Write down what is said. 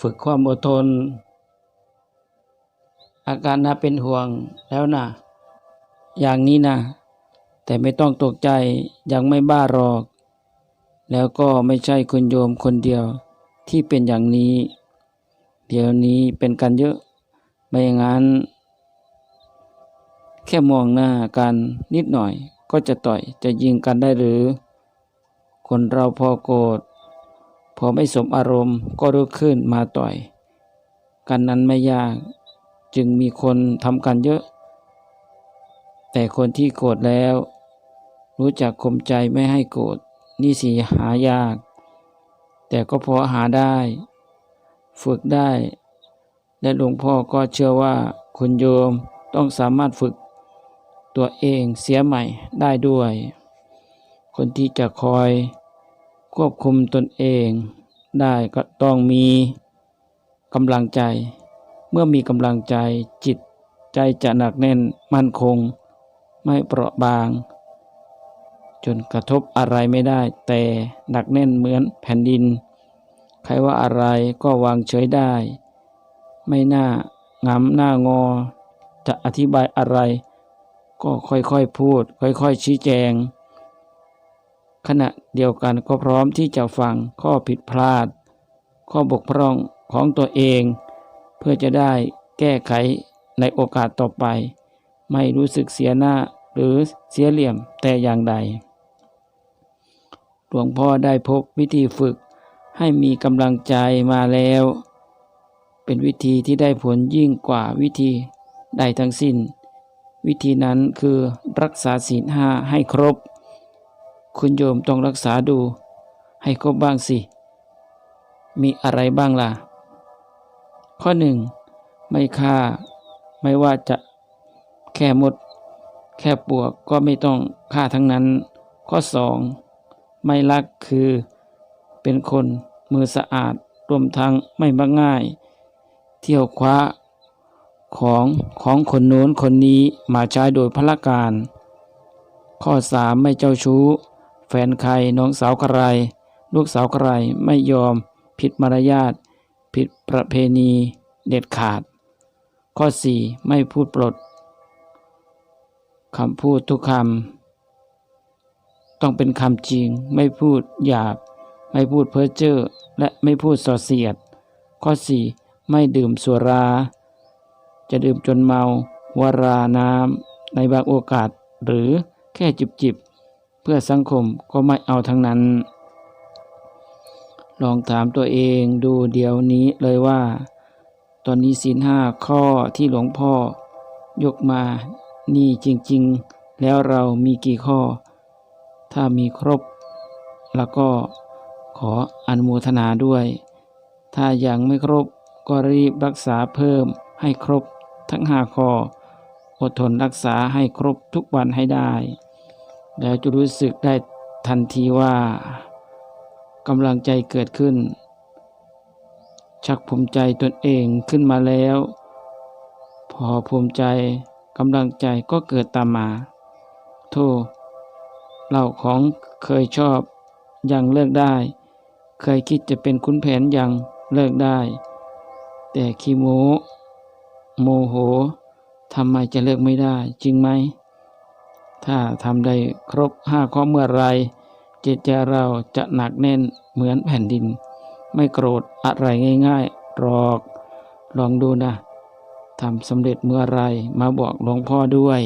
ฝึกความอดทน อาการน่าเป็นห่วงแล้วนะอย่างนี้นะแต่ไม่ต้องตกใจยังไม่บ้าหรอก แล้วก็ไม่ใช่คุณโยมคนเดียวที่เป็นอย่างนี้ เดี๋ยวนี้เป็นกันเยอะ ไม่อย่างนั้น แค่มองหน้ากันนิดหน่อยก็จะต่อยจะยิงกันได้หรือ คนเราพอโกรธ พอไม่สมอารมณ์ก็ลุกขึ้นมาต่อย กันนั้นไม่ยาก จึงมีคนทำกันเยอะ แต่คนที่โกรธแล้ว รู้จักข่มใจไม่ให้โกรธนี่สิหายาก แต่ก็พอหาได้ ฝึกได้ และหลวงพ่อก็เชื่อว่าคุณโยมต้องสามารถฝึกตัวเองเสียใหม่ได้ด้วย คนที่จะคอย ควบคุมตนเองได้ก็ต้องมีกำลังใจ เมื่อมีกำลังใจจิตใจจะหนักแน่นมั่นคง ไม่เปราะบาง จนกระทบอะไรไม่ได้ แต่หนักแน่นเหมือนแผ่นดิน ใครว่าอะไรก็วางเฉยได้ ไม่น่างำหน้างอ จะอธิบายอะไร ก็ค่อยๆพูด ค่อยๆชี้แจง ขณะเดียวกันก็พร้อมที่จะฟังข้อผิดพลาด ข้อบกพร่องของตัวเอง เพื่อจะได้แก้ไขในโอกาสต่อไป ไม่รู้สึกเสียหน้าหรือเสียเหลี่ยมแต่อย่างใด หลวงพ่อได้พบวิธีฝึกให้มีกำลังใจมาแล้ว เป็นวิธีที่ได้ผลยิ่งกว่าวิธีใดทั้งสิ้น วิธีนั้นคือรักษาศีลห้าให้ครบ คุณโยมต้องรักษาดู ให้ครบบ้างสิ มีอะไรบ้างล่ะ ข้อหนึ่งไม่ฆ่า ไม่ว่าจะแค่มด แค่ปวกก็ไม่ต้องฆ่าทั้งนั้น ข้อสองไม่ลักคือเป็นคนมือสะอาดรวมทั้งไม่มักง่าย เที่ยวคว้าของของคนโน้นคนนี้มาใช้โดยพละการ ข้อสามไม่เจ้าชู้ แฟนใครน้องสาวใคร ลูกสาวใครไม่ยอม ผิดมารยาทผิดประเพณีเด็ดขาด ข้อสี่ไม่พูดปลดคำพูดทุกคำต้องเป็นคำจริง ไม่พูดหยาบ ไม่พูดเพ้อเจ้อและไม่พูดส่อเสียด ข้อสี่ไม่ดื่มสุรา จะดื่มจนเมาวาราน้ำในบางโอกาส หรือแค่จิบจิบ พื่อสังคมก็ไม่เอาทั้งนั้น ลองถามตัวเองดูเดี๋ยวนี้เลยว่า ตอนนี้ศีลห้าข้อที่หลวงพ่อยกมานี่จริง ๆ แล้วเรามีกี่ข้อ ถ้ามีครบ แล้วก็ขออนุโมทนาด้วย ถ้ายังไม่ครบก็รีบรักษาเพิ่มให้ครบทั้งห้าข้ออดทนรักษาให้ครบทุกวันให้ได้ แล้วจะรู้สึกได้ทันทีว่ากำลังใจเกิดขึ้น ชักภูมิใจตนเองขึ้นมาแล้ว พอภูมิใจกำลังใจก็เกิดตามมา โทษเราของเคยชอบยังเลิกได้ เคยคิดจะเป็นคุณแผนยังเลิกได้ แต่ขี้โมโมโหทำไมจะเลิกไม่ได้จริงไหม ถ้าทำได้ครบห้าข้อเมื่อไรจิตใจเราจะหนักแน่นเหมือนแผ่นดิน ไม่โกรธอะไรง่ายๆหรอก ลองดูนะทำสำเร็จเมื่อไรมาบอกหลวงพ่อด้วย